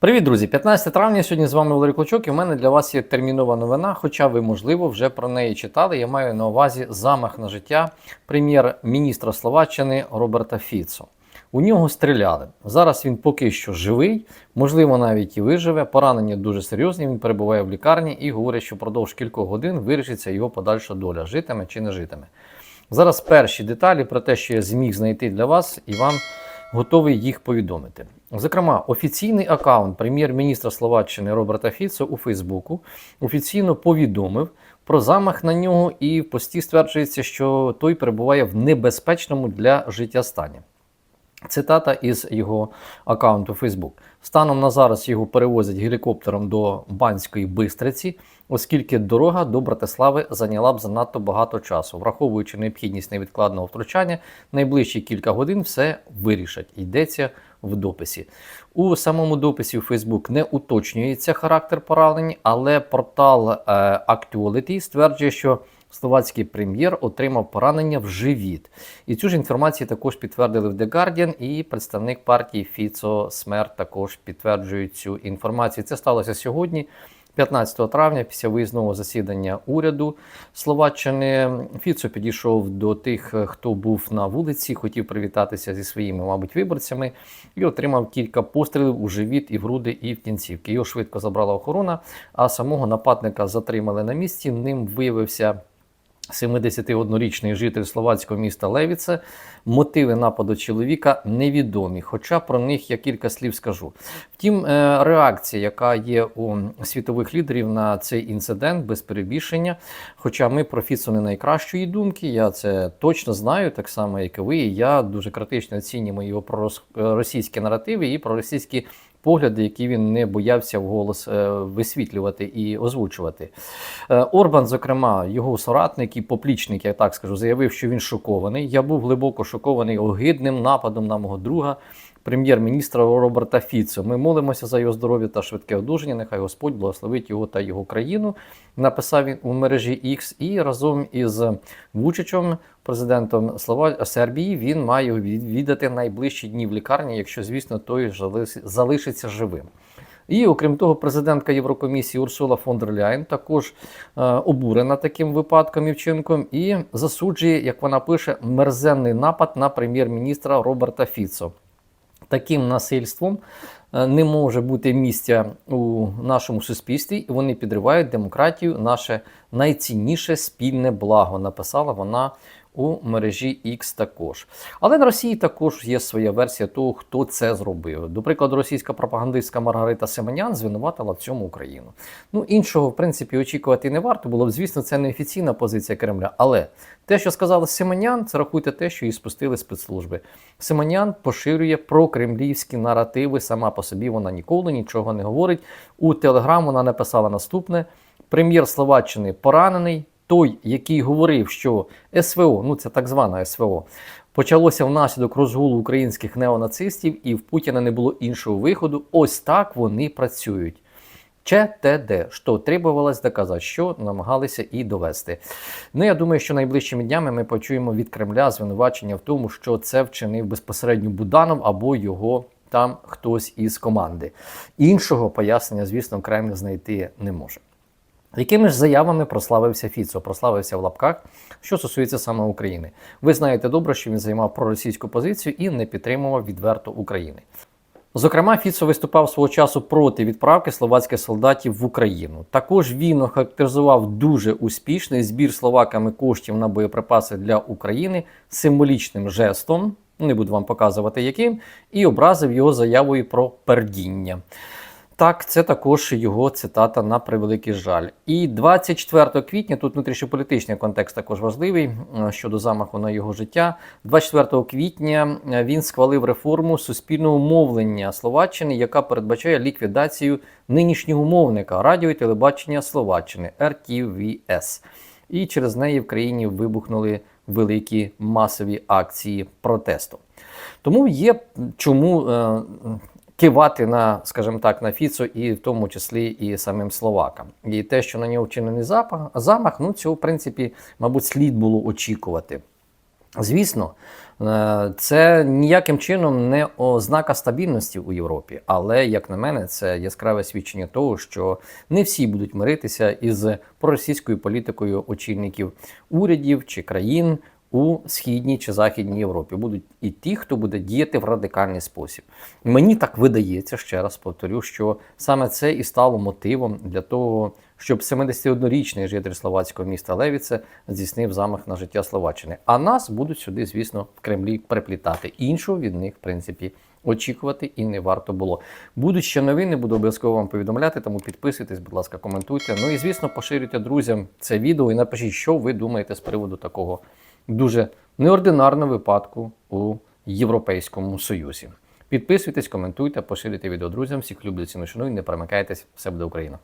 Привіт, друзі! 15 травня сьогодні з вами Валерій Клочок, і в мене для вас є термінова новина, хоча ви, можливо, вже про неї читали. Я маю на увазі замах на життя прем'єр-міністра Словаччини Роберта Фіцо. У нього стріляли. Зараз він поки що живий, можливо, навіть і виживе. Поранення дуже серйозні. Він перебуває в лікарні і говорить, що впродовж кількох годин вирішиться його подальша доля, житиме чи не житиме. Зараз перші деталі про те, що я зміг знайти для вас, і вам готовий їх повідомити. Зокрема, офіційний аккаунт прем'єр-міністра Словаччини Роберта Фіцо у Фейсбуку офіційно повідомив про замах на нього, і в пості стверджується, що той перебуває в небезпечному для життя стані. Цитата із його аккаунту Facebook. Станом на зараз його перевозять гелікоптером до Банської Бистриці, оскільки дорога до Братислави зайняла б занадто багато часу. Враховуючи необхідність невідкладного втручання, найближчі кілька годин все вирішать. Йдеться в дописі. У самому дописі у Facebook не уточнюється характер поранень, але портал е, Actuality стверджує, що словацький прем'єр отримав поранення в живіт. І цю ж інформацію також підтвердили в The Guardian, і представник партії Фіцо Смерть також підтверджує цю інформацію. Це сталося сьогодні. 15 травня, після виїзного засідання уряду Словаччини, Фіцо підійшов до тих, хто був на вулиці, хотів привітатися зі своїми, мабуть, виборцями, і отримав кілька пострілів у живіт і в груди, і в кінцівки. Його швидко забрала охорона, а самого нападника затримали на місці. Ним виявився. 71-річний житель словацького міста Левіце. Мотиви нападу чоловіка невідомі, хоча про них я кілька слів скажу. Втім, е, реакція, яка є у світових лідерів на цей інцидент, без перебільшення. Хоча ми про Фіцо не найкращої думки, я це точно знаю, так само, як і ви. Я дуже критично оцінюємо його проросійські наративи і проросійські погляди, які він не боявся вголос е, висвітлювати і озвучувати. Е, Орбан, зокрема, його соратник і поплічник, я так скажу, заявив, що він шокований. Я був глибоко шокований огидним нападом на мого друга. Прем'єр-міністра Роберта Фіцо. Ми молимося за його здоров'я та швидке одужання. Нехай Господь благословить його та його країну. Написав він у мережі X і разом із Вучичем, президентом Слова Сербії, він має відвідати найближчі дні в лікарні, якщо, звісно, той залишиться живим. І окрім того, президентка Єврокомісії Урсула фон дер Ляйн також е, обурена таким випадком і вчинком і засуджує, як вона пише, мерзенний напад на прем'єр-міністра Роберта Фіцо. Таким насильством е, не може бути місця у нашому суспільстві, і вони підривають демократію, наше найцінніше спільне благо. Написала вона у мережі X також. Але на Росії також є своя версія того, хто це зробив. До прикладу, російська пропагандистка Маргарита Семенян звинуватила в цьому Україну. Ну іншого, в принципі, очікувати не варто було б. Звісно, це не офіційна позиція Кремля. Але те, що сказала Семенян, це рахуйте те, що її спустили спецслужби. Семенян поширює прокремлівські наративи. Сама по собі вона ніколи нічого не говорить. У Телеграм вона написала наступне: прем'єр Словаччини поранений той, який говорив, що СВО, ну це так звана СВО, почалося внаслідок розгулу українських неонацистів, і в Путіна не було іншого виходу. Ось так вони працюють. ЧТД, що требувалось доказати, що намагалися і довести. Ну, я думаю, що найближчими днями ми почуємо від Кремля звинувачення в тому, що це вчинив безпосередньо Буданов або його там хтось із команди. Іншого пояснення, звісно, Кремль знайти не може. Якими ж заявами прославився Фіцо, прославився в лапках, що стосується саме України? Ви знаєте добре, що він займав проросійську позицію і не підтримував відверто України. Зокрема, Фіцо виступав свого часу проти відправки словацьких солдатів в Україну. Також він охарактеризував дуже успішний збір словаками коштів на боєприпаси для України символічним жестом, не буду вам показувати яким, і образив його заявою про пердіння. Так, це також його цитата на превеликий жаль. І 24 квітня, тут внутрішньополітичний контекст також важливий е, щодо замаху на його життя. 24 квітня е, він схвалив реформу суспільного мовлення Словаччини, яка передбачає ліквідацію нинішнього мовника радіо і телебачення Словаччини РТВС. І через неї в країні вибухнули великі масові акції протесту. Тому є чому е, кивати на, скажімо так, на Фіцо і в тому числі і самим словакам. І те, що на нього вчинений замах, ну цього в принципі, мабуть, слід було очікувати. Звісно, Е, Це ніяким чином не ознака стабільності у Європі, але, як на мене, це яскраве свідчення того, що не всі будуть миритися із проросійською політикою очільників урядів чи країн у східній чи західній Європі. Будуть і ті, хто буде діяти в радикальний спосіб. Мені так видається, ще раз повторю, що саме це і стало мотивом для того, щоб 71-річний житель словацького міста Левіце здійснив замах на життя Словаччини. А нас будуть сюди, звісно, в Кремлі приплітати. Іншого від них, в принципі, очікувати і не варто було. Будуть ще новини, буду обов'язково вам повідомляти, тому підписуйтесь, будь ласка, коментуйте. Ну і звісно, поширюйте друзям це відео і напишіть, що ви думаєте з приводу такого дуже неординарного випадку у Європейському Союзі. Підписуйтесь, коментуйте, поширюйте відео друзям. Всіх люблю ціну шаную, не перемикайтесь, все буде Україна.